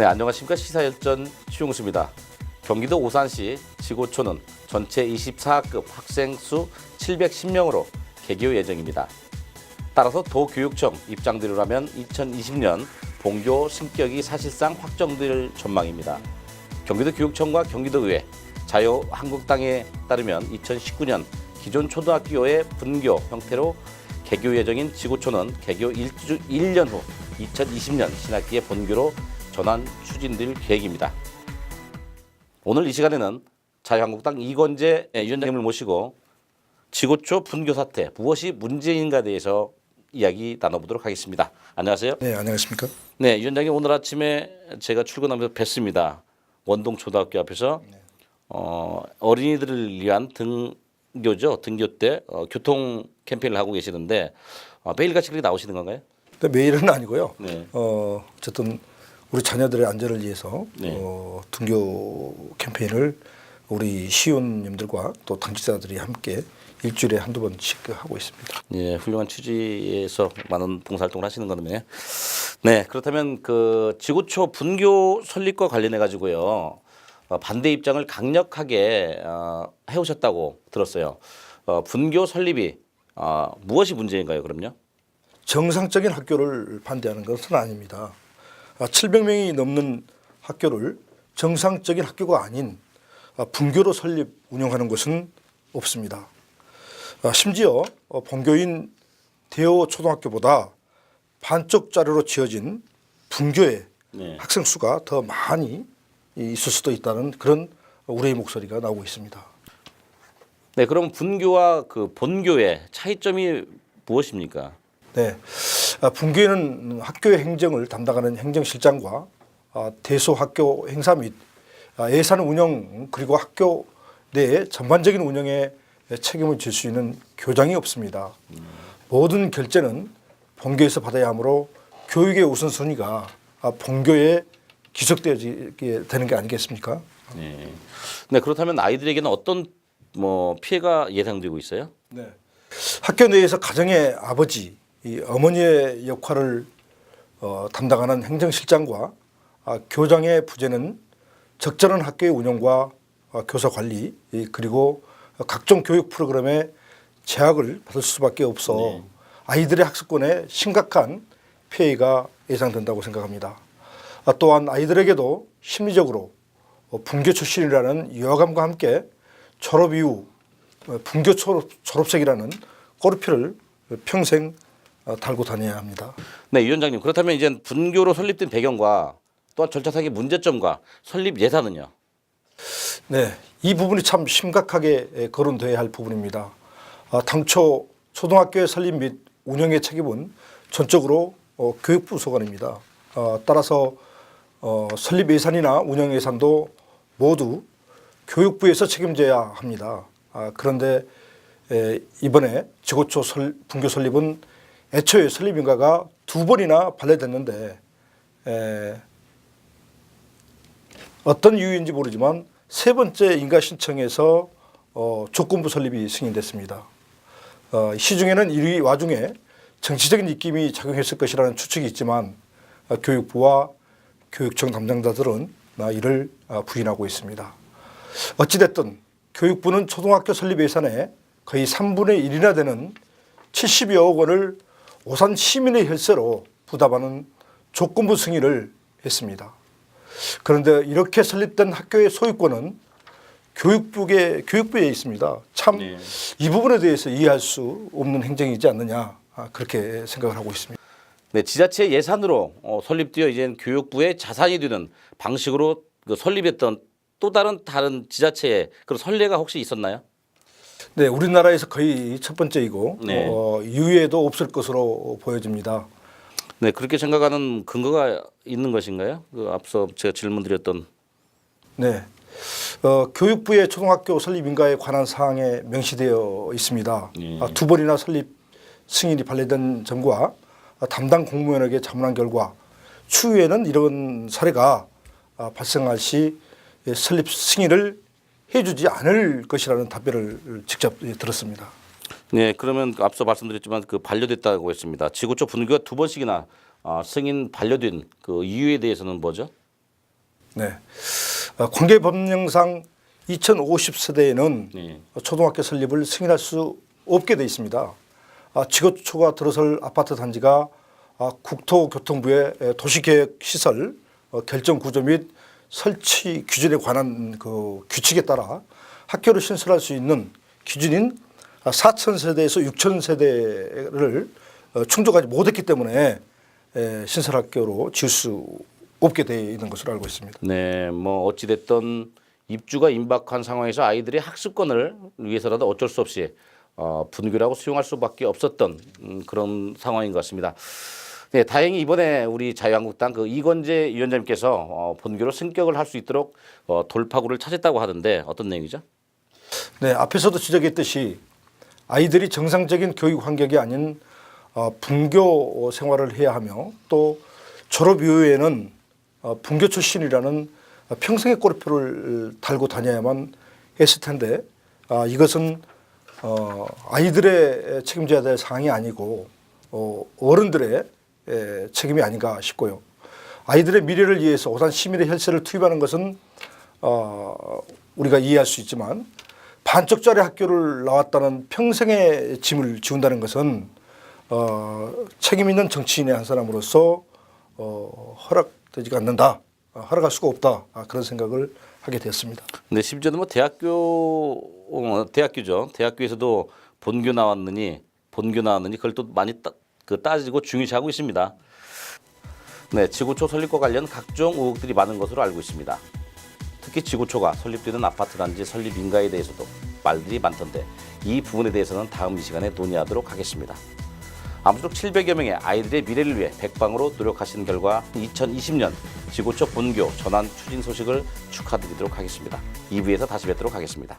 네, 안녕하십니까. 시사열전 최용수입니다. 경기도 오산시 지고초는 전체 24급 학생 수 710명으로 개교 예정입니다. 따라서 도교육청 입장대로라면 2020년 본교 승격이 사실상 확정될 전망입니다. 경기도 교육청과 경기도의회, 자유한국당에 따르면 2019년 기존 초등학교의 분교 형태로 개교 예정인 지고초는 개교 1년 후 2020년 신학기의 본교로 전환 추진될 계획입니다. 오늘 이 시간에는 자유한국당 이건재 위원장님을 모시고 지고초 분교 사태 무엇이 문제인가에 대해서 이야기 나눠보도록 하겠습니다. 안녕하세요. 네, 안녕하십니까? 네, 위원장님 오늘 아침에 제가 출근하면서 뵀습니다. 원동 초등학교 앞에서 어, 어린이들을 위한 등교죠. 등교 때 어, 교통 캠페인을 하고 계시는데 어, 매일같이 그렇게 나오시는 건가요? 근데 매일은 아니고요. 네. 어, 어쨌든 우리 자녀들의 안전을 위해서 네. 어, 등교 캠페인을 우리 시의원님들과 또 당직자들이 함께 일주일에 한두 번씩 그 하고 있습니다. 예, 훌륭한 취지에서 많은 봉사활동을 하시는 거네요. 네, 그렇다면 그 지구초 분교 설립과 관련해 가지고요 어, 반대 입장을 강력하게 어, 해오셨다고 들었어요. 어, 분교 설립이 어, 무엇이 문제인가요? 그럼요? 정상적인 학교를 반대하는 것은 아닙니다. 아, 700명이 넘는 학교를 정상적인 학교가 아닌 아, 분교로 설립 운영하는 것은 없습니다. 아, 심지어 어, 본교인 대호 초등학교보다 반쪽 자료로 지어진 분교의 네. 학생 수가 더 많이 있을 수도 있다는 그런 우려의 목소리가 나오고 있습니다. 네, 그럼 분교와 그 본교의 차이점이 무엇입니까? 네, 아, 분교에는 학교의 행정을 담당하는 행정실장과 아, 대소학교 행사 및 아, 예산 운영 그리고 학교 내 전반적인 운영에 책임을 질 수 있는 교장이 없습니다. 모든 결제는 본교에서 받아야 하므로 교육의 우선순위가 아, 본교에 기속되게 되는 게 아니겠습니까? 네. 네, 그렇다면 아이들에게는 어떤 뭐 피해가 예상되고 있어요? 네. 학교 내에서 가정의 아버지, 이 어머니의 역할을 어, 담당하는 행정실장과 아, 교장의 부재는 적절한 학교의 운영과 아, 교사 관리 이, 그리고 각종 교육 프로그램에 제약을 받을 수밖에 없어 네. 아이들의 학습권에 심각한 피해가 예상된다고 생각합니다. 아, 또한 아이들에게도 심리적으로 어, 분교 출신이라는 유화감과 함께 졸업 이후 어, 분교 졸업, 졸업생이라는 꼬르피를 평생 어, 달고 다녀야 합니다. 네, 위원장님. 그렇다면 이제 분교로 설립된 배경과 또한 절차상의 문제점과 설립 예산은요? 네, 이 부분이 참 심각하게 에, 거론돼야 할 부분입니다. 아, 당초 초등학교의 설립 및 운영의 책임은 전적으로 어, 교육부 소관입니다. 어, 따라서 어, 설립 예산이나 운영 예산도 모두 교육부에서 책임져야 합니다. 아, 그런데 에, 이번에 지고초 설, 분교 설립은 애초에 설립 인가가 두 번이나 발레됐는데 에, 어떤 이유인지 모르지만 세 번째 인가 신청에서 어, 조건부 설립이 승인됐습니다. 어, 시중에는 이 와중에 정치적인 입김이 작용했을 것이라는 추측이 있지만 어, 교육부와 교육청 담당자들은 어, 이를 어, 부인하고 있습니다. 어찌됐든 교육부는 초등학교 설립 예산의 거의 3분의 1이나 되는 70여억 원을 오산 시민의 혈세로 부담하는 조건부 승인을 했습니다. 그런데 이렇게 설립된 학교의 소유권은 교육부에 교육부에 있습니다. 참이 네. 부분에 대해서 이해할 수 없는 행정이지 않느냐 아, 그렇게 생각을 하고 있습니다. 네, 지자체 예산으로 어, 설립되어 이제 교육부의 자산이 되는 방식으로 그 설립했던 또 다른 다른 지자체의 그런 선례가 혹시 있었나요? 네, 우리나라에서 거의 첫 번째이고 네. 어, 이후에도 없을 것으로 보여집니다. 네, 그렇게 생각하는 근거가 있는 것인가요? 그 앞서 제가 질문드렸던 네. 어, 교육부의 초등학교 설립 인가에 관한 사항에 명시되어 있습니다. 예. 아, 두 번이나 설립 승인이 발레된 점과 아, 담당 공무원에게 자문한 결과 추후에는 이런 사례가 아, 발생할 시 예, 설립 승인을 해주지 않을 것이라는 답변을 직접 예, 들었습니다. 네, 그러면 앞서 말씀드렸지만 그 반려됐다고 했습니다. 지구촌 분교가 두 번씩이나 어, 승인 반려된 그 이유에 대해서는 뭐죠? 네. 어, 관계 법령상 2050세대에는 네. 초등학교 설립을 승인할 수 없게 돼 있습니다. 아, 지구초가 들어설 아파트 단지가 아, 국토교통부의 에, 도시계획 시설 어, 결정 구조 및 설치 규준에 관한 그 규칙에 따라 학교를 신설할 수 있는 기준인 4천 세대에서 6천 세대를 어, 충족하지 못했기 때문에 에, 신설 학교로 지을 수 없게 되어 있는 것으로 알고 있습니다. 네, 뭐 어찌 됐든 입주가 임박한 상황에서 아이들의 학습권을 위해서라도 어쩔 수 없이 어, 분교라고 수용할 수밖에 없었던 음, 그런 상황인 것 같습니다. 네, 다행히 이번에 우리 자유한국당 그 이건재 위원장님께서 어, 본교로 승격을 할 수 있도록 어, 돌파구를 찾았다고 하던데 어떤 내용이죠? 네, 앞에서도 지적했듯이 아이들이 정상적인 교육 환경이 아닌 어, 분교 생활을 해야 하며 또 졸업 이후에는 어, 분교 출신이라는 평생의 꼬리표를 달고 다녀야만 했을 텐데 아, 이것은 어, 아이들의 책임져야 될 사항이 아니고 어, 어른들의 에, 책임이 아닌가 싶고요. 아이들의 미래를 위해서 오산 시민의 혈세를 투입하는 것은 어, 우리가 이해할 수 있지만 반쪽짜리 학교를 나왔다는 평생의 짐을 지운다는 것은 어, 책임 있는 정치인의 한 사람으로서 어, 허락되지가 않는다, 아, 허락할 수가 없다 아, 그런 생각을 하게 되었습니다. 근데 심지어는 뭐 대학교 어, 대학교죠. 대학교에서도 본교 나왔느니 본교 나왔느니 그걸 또 많이 따, 그 따지고 중요시하고 있습니다. 네, 지구초 설립과 관련 각종 의혹들이 많은 것으로 알고 있습니다. 특히 지구초가 설립되는 아파트 단지 설립 인가에 대해서도 말들이 많던데 이 부분에 대해서는 다음 이 시간에 논의하도록 하겠습니다. 아무쪼록 700여 명의 아이들의 미래를 위해 백방으로 노력하신 결과 2020년 지구초 본교 전환 추진 소식을 축하드리도록 하겠습니다. 2부에서 다시 뵙도록 하겠습니다.